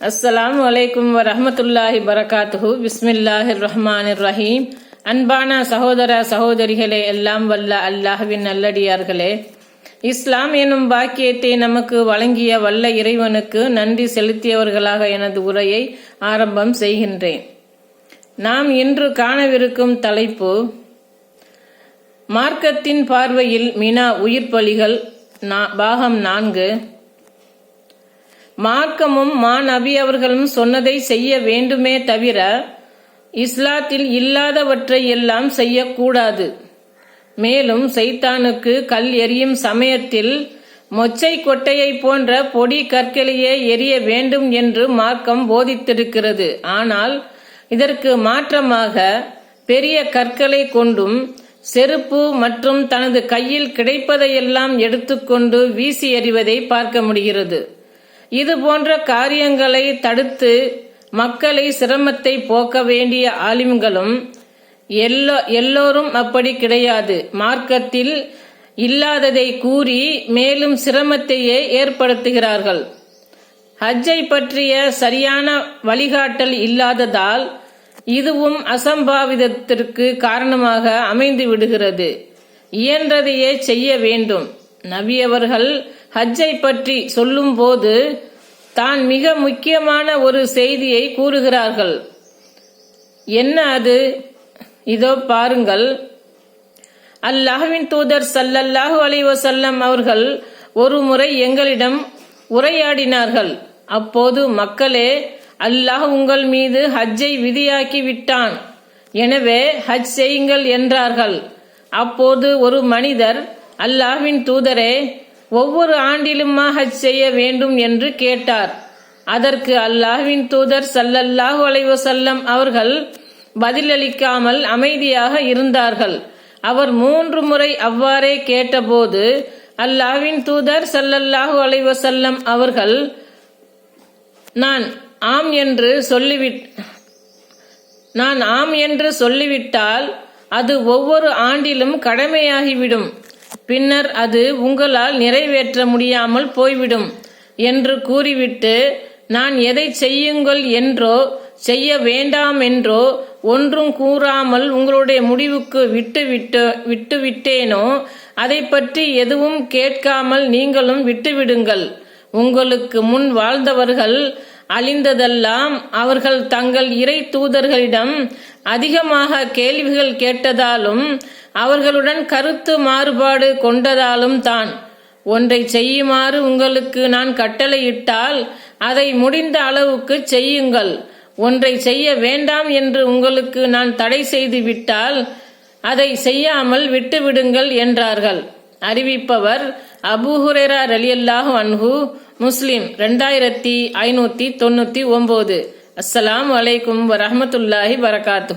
அஸ்ஸலாமு அலைக்கும் வரமத்துல்லாஹி பரகாத்துஹு. பிஸ்மில்லாஹிர் ரஹ்மான் ரஹீம் அன்பான சகோதர சகோதரிகளே எல்லாம் வல்ல அல்லாஹ்வின் நல்லடியார்களே. இஸ்லாம் எனும் பாக்கியத்தை நமக்கு வழங்கிய வல்ல இறைவனுக்கு நன்றி செலுத்தியவர்களாக எனது உரையை ஆரம்பம் செய்கின்றேன். நாம் இன்று காணவிருக்கும் தலைப்பு மார்க்கத்தின் பார்வையில் மினா உயிர் பலிகள் நா- பாகம் நான்கு. மார்க்கமும் மா நபி அவர்களும் சொன்னதை செய்ய வேண்டுமே தவிர இஸ்லாத்தில் இல்லாதவற்றை எல்லாம் செய்யக்கூடாது. மேலும் சைத்தானுக்கு கல் எரியும் சமயத்தில் மொச்சை கொட்டையை போன்ற பொடி கற்களையே எரிய வேண்டும் என்று மார்க்கம் போதித்திருக்கிறது. ஆனால் இதற்கு மாற்றமாக பெரிய கற்களை கொண்டும் செருப்பு மற்றும் தனது கையில் கிடைப்பதையெல்லாம் எடுத்துக்கொண்டு வீசி எறிவதை பார்க்க முடிகிறது. இது போன்ற காரியங்களை தடுத்து மக்களை சிரமத்தை போக்க வேண்டிய ஆலிம்களும் எல்லோ எல்லோரும் அப்படி கிடையாது. மார்க்கத்தில் இல்லாததை கூறி மேலும் சிரமத்தையே ஏற்படுத்துகிறார்கள். ஹஜ்ஜை பற்றிய சரியான வழிகாட்டல் இல்லாததால் இதுவும் அசம்பாவிதத்திற்கு காரணமாக அமைந்து விடுகிறது. இயன்றதையே செய்ய வேண்டும். நபியவர்கள் அவர்கள் ஹஜ்ஜை பற்றி சொல்லும்போது தான் மிக முக்கியமான ஒரு செய்தியை கூறுகிறார்கள். என்ன அது? இதோ பாருங்கள். அல்லாஹ்வின் தூதர் சல்லல்லாஹு அலைவசல்லம் அவர்கள் ஒரு முறை எங்களிடம் உரையாடினார்கள். அப்போது மக்களே அல்லாஹ் உங்கள் மீது ஹஜ்ஜை விதியாக்கி விட்டான். எனவே ஹஜ் செய்யுங்கள் என்றார்கள். அப்போது ஒரு மனிதர் அல்லாஹ்வின் தூதரே ஒவ்வொரு ஆண்டிலுமா ஹஜ் செய்ய வேண்டும் என்று கேட்டார். அதற்கு அல்லாஹ்வின் தூதர் சல்லல்லாஹு அலைவசல்லம் அவர்கள் பதிலளிக்காமல் அமைதியாக இருந்தார்கள். அவர் மூன்று முறை அவ்வாறே கேட்டபோது அல்லாஹ்வின் தூதர் சல்லல்லாஹு அலைவசல்லம் அவர்கள் நான் ஆம் என்று சொல்லிவிட் நான் ஆம் என்று சொல்லிவிட்டால் அது ஒவ்வொரு ஆண்டிலும் கடமையாகிவிடும். பின்னர் அது உங்களால் நிறைவேற்ற முடியாமல் போய்விடும் என்று கூறிவிட்டு நான் எதை செய்யுங்கள் என்றோ செய்ய வேண்டாம் என்றோ ஒன்றும் கூறாமல் உங்களுடைய முடிவுக்கு விட்டு விட்டு விட்டுவிட்டேனோ அதை பற்றி எதுவும் கேட்காமல் நீங்களும் விட்டுவிடுங்கள். உங்களுக்கு முன் வாழ்ந்தவர்கள் அழிந்ததெல்லாம் அவர்கள் தங்கள் இறை தூதர்களிடம் அதிகமாக கேள்விகள் கேட்டதாலும் அவர்களுடன் கருத்து மாறுபாடு கொண்டதாலும் தான். ஒன்றை செய்யுமாறு உங்களுக்கு நான் கட்டளையிட்டால் அதை முடிந்த அளவுக்கு செய்யுங்கள். ஒன்றை செய்ய வேண்டாம் என்று உங்களுக்கு நான் தடை செய்து விட்டால் அதை செய்யாமல் விட்டுவிடுங்கள் என்றார்கள். அறிவிப்பவர் அபூஹுரேரா ரலியல்லாஹு அன்ஹு முஸ்லிம் ரெண்டாயிரத்தி ஐநூற்றி தொண்ணூற்றி ஒம்பது. அஸ்ஸலாம் வலைக்கும் வரமத்துல்லாஹி வரகாத்து